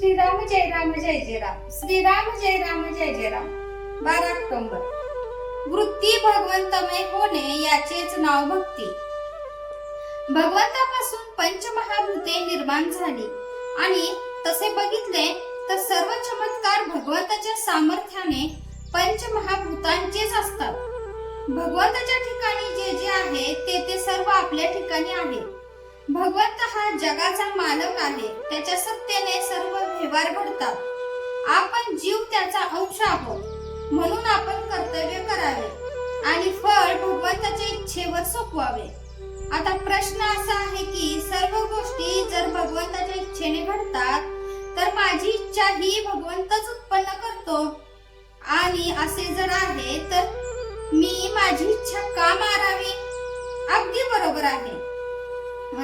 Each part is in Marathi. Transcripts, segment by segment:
श्रीराम जय राम जय जय राम. श्रीराम जय राम जय जय राम. बारा ऑक्टोबर. वृत्ती भगवंतमय होणे याचेच नाव भक्ती. भगवंतापासून पंचमहाभूते निर्माण झाली. आणि तसे बघितले तर सर्व चमत्कार भगवंताच्या सामर्थ्याने पंचमहाभूतांचेच असतात. भगवंताच्या ठिकाणी जे जे आहे ते ते सर्व आपल्या ठिकाणी आहे. भगवंत हा जगाचा मालक आहे. त्याच्या सत्तेने सर्व व्यवहार घडतात. आपण जीव त्याचा अंश आहोत. म्हणून आपण कर्तव्य करावे आणि फळ भगवंताच्या इच्छेवर सोपवावे. आता प्रश्न असा आहे की सर्व गोष्टी जर भगवंताच्या इच्छेने घडतात तर माझी इच्छा ही भगवंतच उत्पन्न करतो. आणि असे जर आहे तर मी माझी इच्छा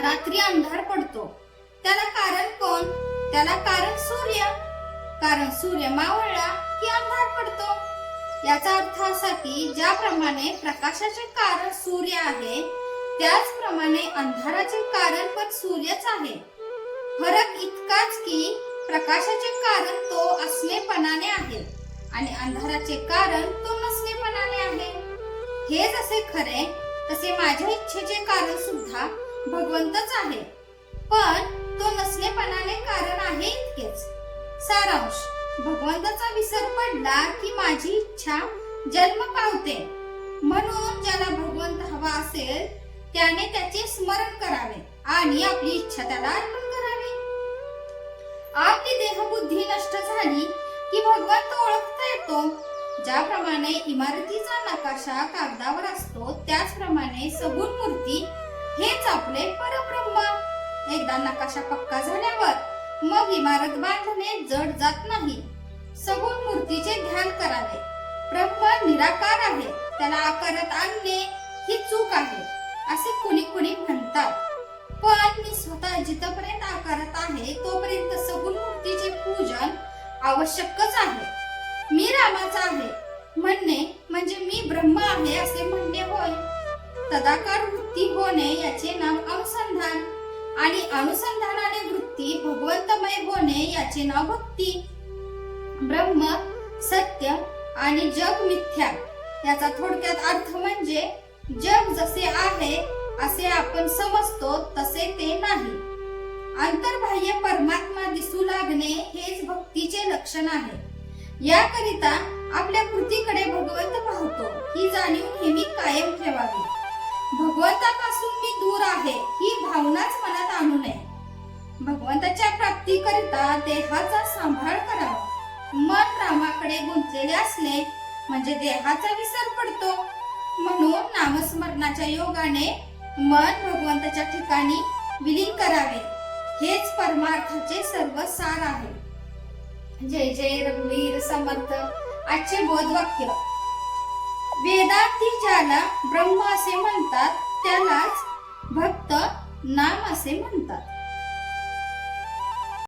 रात्री अंधार पडतो. त्याला कारण कोण? त्याला कारण सूर्य. कारण सूर्य मावळला की अंधार पडतो. याचा अर्थ असा की ज्याप्रमाणे प्रकाशाचे कारण सूर्य आहे त्याचप्रमाणे अंधाराचे कारण पण सूर्यच आहे. फरक इतकाच की प्रकाशाचे कारण तो असलेपणाने आहे आणि अंधाराचे कारण तो नसलेपणाने आहे. हे जसे खरे तसे माझ्या इच्छेचे कारण सुद्धा भगवंतच आहे. पण तो नसलेपणाने कारण आहे इतकेच. सारांश भगवंताचा विसर पडला की माझी इच्छा जन्म पावते. म्हणून ज्याला भगवंत हवा असेल त्याने त्याचे स्मरण करावे आणि आपली इच्छा त्याला अर्पण करावी. आपली देहबुद्धी नष्ट झाली की भगवंत ओळखता येतो. ज्याप्रमाणे इमारतीचा नकाशा कागदावर असतो त्याचप्रमाणे सगुण मूर्ती हेच आपले परब्रह्म. एकदा नकाशा पक्का झाल्यावर मग इमारत बांधणे जड जात नाही. सगुण मूर्तीचे ध्यान करावे. ब्रह्म निराकार आहे. त्याला आकारात आणणे ही चूक आहे असे कुणी कुणी म्हणतात. पण मी स्वतः जिथपर्यंत आकारात आहे तोपर्यंत सगुण मूर्तीचे पूजन आवश्यकच आहे. मी रामाचा आहे. म्हणणे म्हणजे मी ब्रह्म आहे असे म्हणणे होय. तदाकार वृत्ती होणे याचे नाव अनुसंधान. आणि अनुसंधानाने वृत्ती भगवंतमय होणे याचे नाव भक्ती. ब्रह्म सत्य आणि जग मिथ्या याचा थोडक्यात अर्थ म्हणजे जग जसे आहे असे आपण समजतो तसे ते नाही. अंतर्बाह्य परमात्मा दिसू लागणे हेच भक्तीचे लक्षण आहे. याकरिता आपल्या कृतीकडे भगवंत पाहतो. ही जाणीव नेहमी कायम ठेवावी. भगवंतापासून मी दूर आहे ही भावनाच मनात आणू नये. भगवंताच्या प्राप्तीकरिता देहाचा सांभाळ करावा मन रामाकडे गुंतलेले असले म्हणजे देहाचा विसर पडतो. म्हणून नामस्मरणाच्या योगाने मन भगवंताच्या ठिकाणी विलीन करावे. हेच परमार्थाचे सर्व सार आहे. जय जय रघुवीर समर्थ. आजचे वाक्य वेदार्थी ज्याला ब्रह्म असे म्हणतात त्यालाच भक्त नाम असे म्हणतात.